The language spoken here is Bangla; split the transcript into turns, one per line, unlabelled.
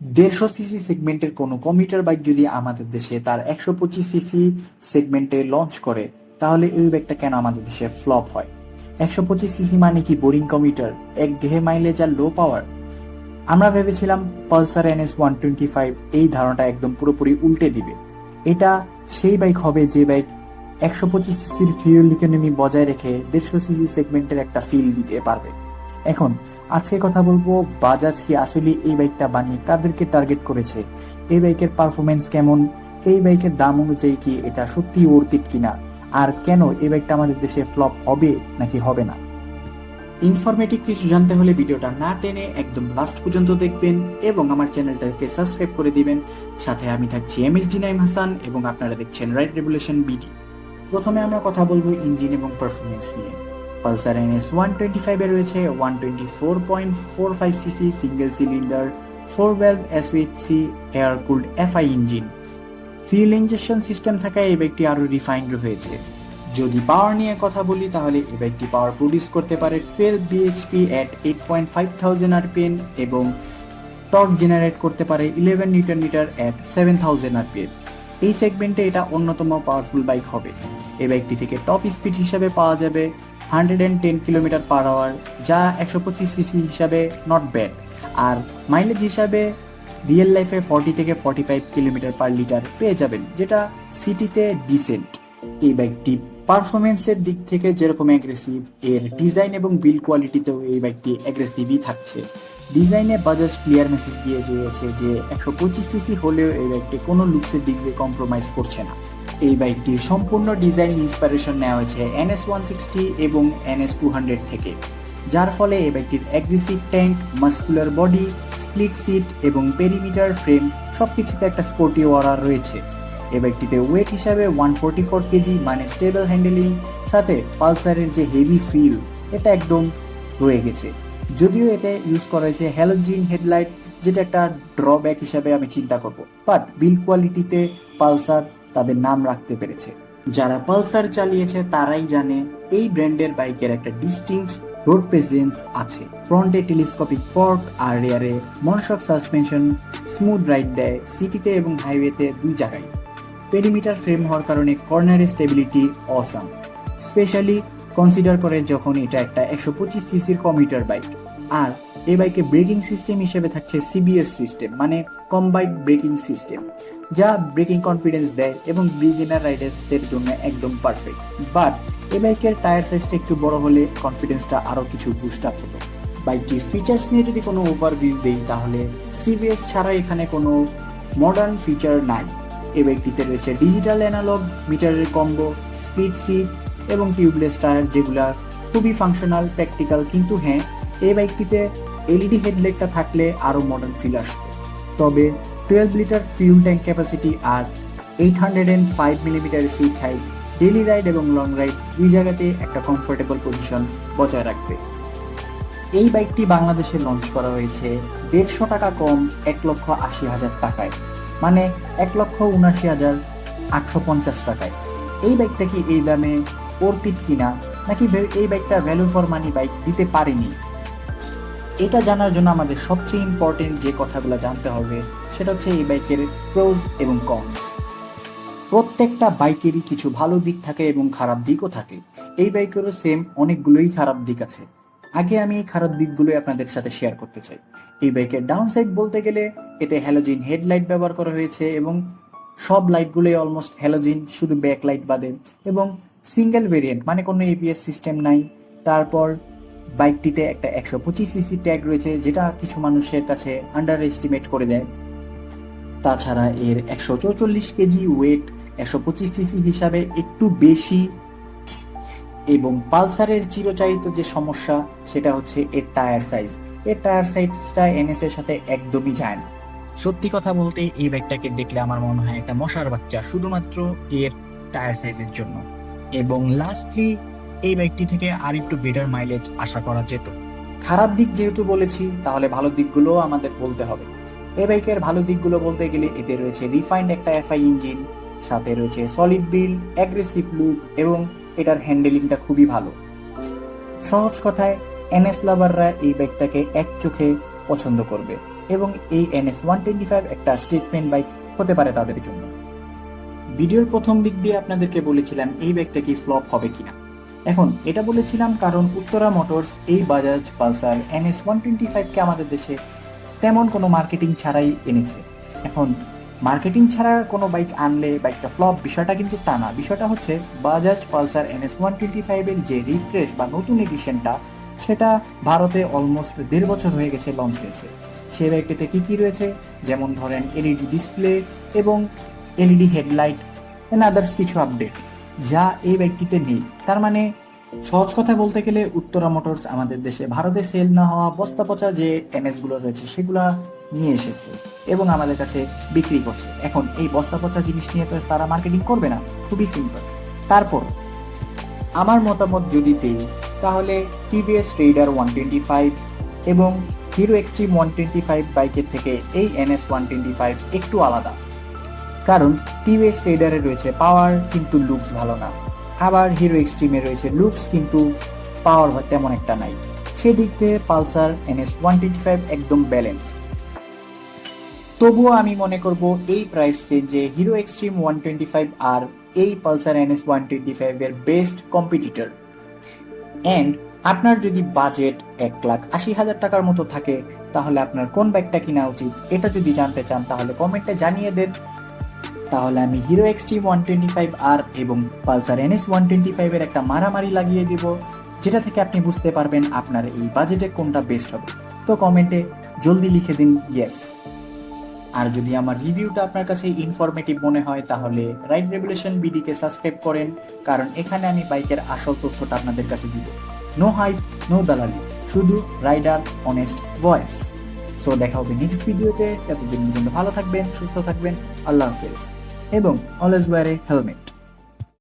দেড়শো সিসি সেগমেন্টের কোনো কমিটার বাইক যদি আমাদের দেশে তার একশো পঁচিশ সিসি সেগমেন্টে লঞ্চ করে, তাহলে এই বাইকটা কেন আমাদের দেশে ফ্লপ হয়? একশো পঁচিশ সিসি মানে কি বোরিং কমিটার? এক ঘেহে মাইলেজ আর লো পাওয়ার আমরা ভেবেছিলাম Pulsar NS one twenty five এই ধারণাটা একদম পুরোপুরি উল্টে দিবে। এটা সেই বাইক হবে যে বাইক একশো পঁচিশ সিসির ফিউল ইকোনমি বজায় রেখে দেড়শো সিসি সেগমেন্টের একটা ফিল দিতে পারবে। এখন আজকে কথা বলব বাজাজ কি আসলে এই বাইকটা বানিয়ে কাদেরকে টার্গেট করেছে? এই বাইকের পারফরমেন্স কেমন? এই বাইকের দাম অনুযায়ী কি এটা সত্যি ওর্তিট কিনা? আর কেন এই বাইকটা আমাদের দেশে ফ্লপ হবে নাকি হবে না? ইনফরমেটিভ কিছু জানতে হলে ভিডিওটা না টেনে একদম লাস্ট পর্যন্ত দেখবেন এবং আমার চ্যানেলটাকে সাবস্ক্রাইব করে দিবেন। সাথে আমি থাকছি M S D Naim Hasan এবং আপনারা দেখছেন রাইট রেভুলেশন বিডি প্রথমে আমরা কথা বলব ইঞ্জিন এবং পারফরমেন্স নিয়ে। পালসার এনএস ওয়ান টোয়েন্টি ফাইভে রয়েছে one twenty four point four five cc single cylinder four valve SOHC air cooled FI engine fuel injection system থাকায় এই বাইকটি আরও রিফাইন্ড হয়েছে। যদি পাওয়ার নিয়ে কথা বলি, তাহলে এই বাইকটি পাওয়ার প্রডিউস করতে পারে twelve BHP at eight point five thousand RPM এবং টর্ক জেনারেট করতে পারে eleven newton metre at seven thousand RPM এই সেগমেন্টে এটা অন্যতম পাওয়ারফুল বাইক হবে। এই বাইকটি থেকে টপ স্পিড হিসাবে পাওয়া যাবে hundred and ten kilometre per hour যা একশো পঁচিশ সিসি হিসাবে নট ব্যাড আর মাইলেজ হিসাবে রিয়েল লাইফে ফর্টি থেকে forty five kilometre per litre পেয়ে যাবেন, যেটা সিটিতে ডিসেন্ট এই বাইকটি পারফরমেন্সের দিক থেকে যেরকম অ্যাগ্রেসিভ এর ডিজাইন এবং বিল্ড কোয়ালিটিতেও এই বাইকটি অ্যাগ্রেসিভই থাকছে। ডিজাইনে বাজাজ ক্লিয়ার মেসেজ দিয়ে দিয়েছে যে একশো পঁচিশ সিসি হলেও এই বাইকটি কোনো লুকসের দিক দিয়ে কম্প্রোমাইজ করছে না। এই বাইকটির সম্পূর্ণ ডিজাইন ইন্সপিরেশন নেওয়া হয়েছে এনএস ওয়ান সিক্সটি এবং এনএস টু হান্ড্রেড থেকে। যার ফলে এই বাইকটির aggressive tank muscular body split seat এবং পেরিমিটার ফ্রেম সব কিছুতে একটা স্পোর্টি ওয়ারার রয়েছে। এই বাইকটিতে ওয়েট হিসাবে ওয়ান ফোরটি ফোর কেজি মানে স্টেবল হ্যান্ডেলিং সাথে পালসারের যে হেভি ফিল এটা একদম রয়ে গেছে। যদিও এতে ইউজ করা হয়েছে হ্যালোজিন হেডলাইট যেটা একটা ড্রব্যাক হিসাবে আমি চিন্তা করব। বাট বিল কোয়ালিটিতে পালসার তাদের নাম রাখতে পেরেছে। যারা পালসার চালিয়েছে, তারাই জানে এই ব্র্যান্ডের বাইকের একটা ডিস্টিংস রোড প্রেজেন্স আছে। ফ্রন্টে টেলিস্কোপিক ফর্ক আর রেয়ারে মনশক সাসপেনশন স্মুথ রাইড দেয় সিটিতে এবং হাইওয়েতে দুই জায়গায়। পেরিমিটার ফ্রেম হওয়ার কারণে কর্নারের স্টেবিলিটি অসাম। স্পেশালি কনসিডার করে যখন এটা একটা একশো পঁচিশ সিসির কমিটার বাইক। আর এই বাইকে ব্রেকিং সিস্টেম হিসেবে থাকছে সিবিএস সিস্টেম মানে কম্বাইন্ড ব্রেকিং সিস্টেম, যা ব্রেকিং কনফিডেন্স দেয় এবং বিগিনার রাইডারদের জন্য একদম পারফেক্ট। বাট এই বাইকের টায়ার সাইজটা একটু বড় হলে কনফিডেন্সটা আরও কিছু বুস্ট আপ হতো। বাইকটির ফিচার্স নিয়ে যদি কোনো ওভারভিউ দেই, তাহলে সিবিএস ছাড়া এখানে কোনো মডার্ন ফিচার নাই। এই বাইকটিতে রয়েছে ডিজিটাল অ্যানালগ মিটারের কম্বো স্পিড সিট এবং টিউবলেস টায়ার যেগুলা খুবই ফাংশনাল প্র্যাকটিক্যাল কিন্তু হ্যাঁ এই বাইকটিতে এলইডি হেডলাইটটা থাকলে আরও মডার্ন ফিল আসবে। তবে twelve litre fuel tank capacity R eight hundred and five millimetre seat height daily ride এবং লং রাইড দুই জায়গাতে একটা কমফোর্টেবল পজিশন বজায় রাখবে। এই বাইকটি বাংলাদেশে লঞ্চ করা হয়েছে দেড়শো টাকা কম এক লক্ষ আশি হাজার টাকায়। মানে এক লক্ষ উনাশি হাজার আটশো পঞ্চাশ টাকায়। এই বাইকটা কি এই দামে অর্থিত কিনা, নাকি এই বাইকটা ভ্যালু ফর মানি বাইক দিতে পারেনি? এটা জানার জন্য আমাদের সবচেয়ে ইম্পর্টেন্ট যে কথাগুলো জানতে হবে, সেটা হচ্ছে এই বাইকের প্রোজ এবং কনস প্রত্যেকটা বাইকেরই কিছু ভালো দিক থাকে এবং খারাপ দিকও থাকে। এই বাইকেরও সেম অনেকগুলোই খারাপ দিক আছে। আগে আমি এই খারাপ দিকগুলোই আপনাদের সাথে শেয়ার করতে চাই। এই বাইকের ডাউন সাইড বলতে গেলে, এতে হ্যালোজিন হেডলাইট ব্যবহার করা হয়েছে এবং সব লাইটগুলোই অলমোস্ট হ্যালোজিন শুধু ব্যাক লাইট বাদে এবং সিঙ্গেল ভেরিয়েন্ট মানে কোনো এপিএস সিস্টেম নাই। তারপর বাইকটিতে একটা একশো পঁচিশ সিসি ট্যাগ রয়েছে, যেটা কিছু মানুষের কাছে আন্ডার এস্টিমেট করে দেয়। তাছাড়া এর একশো চৌচল্লিশ কেজি ওয়েট একশো পঁচিশ সিসি হিসাবে একটু বেশি এবং পালসারের চিরচায়িত যে সমস্যা, সেটা হচ্ছে এর টায়ার সাইজ। এর টায়ার সাইজটা এনএস এর সাথে একদমই যায় না। সত্যি কথা বলতে, এই ব্যাগটাকে দেখলে আমার মনে হয় একটা মশার বাচ্চা, শুধুমাত্র এর টায়ার সাইজের জন্য। এবং লাস্টলি এই ব্যাগটি থেকে আর একটু বেটার মাইলেজ আশা করা যেত। খারাপ দিক যেহেতু বলেছি, তাহলে ভালো দিকগুলো আমাদের বলতে হবে। এই বাইকের ভালো দিকগুলো বলতে গেলে, এতে রয়েছে রিফাইন্ড একটা এফআই ইঞ্জিন সাথে রয়েছে সলিড বিল অ্যাগ্রেসিভ লুক এবং এটার হ্যান্ডেলিংটা খুবই ভালো। সহজ কথায় এনএস লাভাররা এই বাইকটাকে এক চোখে পছন্দ করবে এবং এই এনএস ওয়ান টোয়েন্টি ফাইভ একটা স্টেটমেন্ট বাইক হতে পারে তাদের জন্য। ভিডিওর প্রথম দিক দিয়ে আপনাদেরকে বলেছিলাম এই বাইকটা কি ফ্লপ হবে কিনা। এখন, এটা বলেছিলাম কারণ উত্তরা মোটরস এই Bajaj Pulsar NS one twenty ফাইভকে আমাদের দেশে তেমন কোনো মার্কেটিং ছাড়াই এনেছে। এখন মার্কেটিং ছাড়া কোনো বাইক আনলে বাইকটা ফ্লপ, বিষয়টা কিন্তু তা না। বিষয়টা হচ্ছে Bajaj Pulsar NS one twenty ফাইভের যে রিফ্রেশ বা নতুন এডিশনটা, সেটা ভারতে অলমোস্ট দেড় বছর হয়ে গেছে লঞ্চ হয়েছে। সেই বাইকটিতে কী কী রয়েছে? যেমন ধরেন এলইডি ডিসপ্লে এবং এলইডি হেডলাইট এন্ড আদার্স কিছু আপডেট যা এই বাইকটিতে নেই। তার মানে সহজ কথা বলতে গেলে উত্তরা মোটরস আমাদের দেশে ভারতে সেল না হওয়া বস্তা পচা যে এনএসগুলো রয়েছে, সেগুলা নিয়ে এসেছে এবং আমাদের কাছে বিক্রি করছে। এখন এই বস্তা পচা জিনিস নিয়ে তো তারা মার্কেটিং করবে না, খুবই সিম্পল তারপর, আমার মতামত যদি দেই, তাহলে TVS Raider one twenty five এবং Hero Xtreme one twenty five বাইকের থেকে এই এনএস ওয়ান টোয়েন্টি ফাইভ একটু আলাদা। কারণ টিভিএস রেডারে রয়েছে পাওয়ার কিন্তু লুকস ভালো না। আবার হিরো এক্সট্রিমে রয়েছে লুকস কিন্তু পাওয়ার তেমন একটা নাই। সেদিক থেকে Pulsar NS one twenty five একদম ব্যালেন্সড তবুও আমি মনে করব এই প্রাইস রেঞ্জে Hero Xtreme one twenty five আর এই পালসার এনএস ওয়ান টোয়েন্টি ফাইভের বেস্ট কম্পিটিটর অ্যান্ড আপনার যদি বাজেট এক লাখ আশি হাজার টাকার মতো থাকে, তাহলে আপনার কোন বাইকটা কেনা উচিত? এটা যদি জানতে চান, তাহলে কমেন্টে জানিয়ে দেন। তাহলে আমি Hero Xtreme one twenty five আর এবং পালসার এনএস ওয়ান টোয়েন্টি ফাইভের একটা মারামারি লাগিয়ে দিব, যেটা থেকে আপনি বুঝতে পারবেন আপনার এই বাজেটে কোনটা বেস্ট হবে। তো কমেন্টে জলদি লিখে দিন ইয়েস আর যদি আমার রিভিউটা আপনার কাছে ইনফরমেটিভ মনে হয়, তাহলে রাইড রেভুলেশন বিডিকে সাবস্ক্রাইব করেন, কারণ এখানে আমি বাইকের আসল তথ্যটা আপনাদের কাছে দিব। নো হাইপ নো দালালি, শুধু রাইডার অনেস্ট ভয়েস সো দেখা হবে নেক্সট ভিডিওতে এতদিন পর্যন্ত ভালো থাকবেন, সুস্থ থাকবেন, আল্লাহ হাফেজ। এবং অলওয়েজ ওয়ার হেলমেট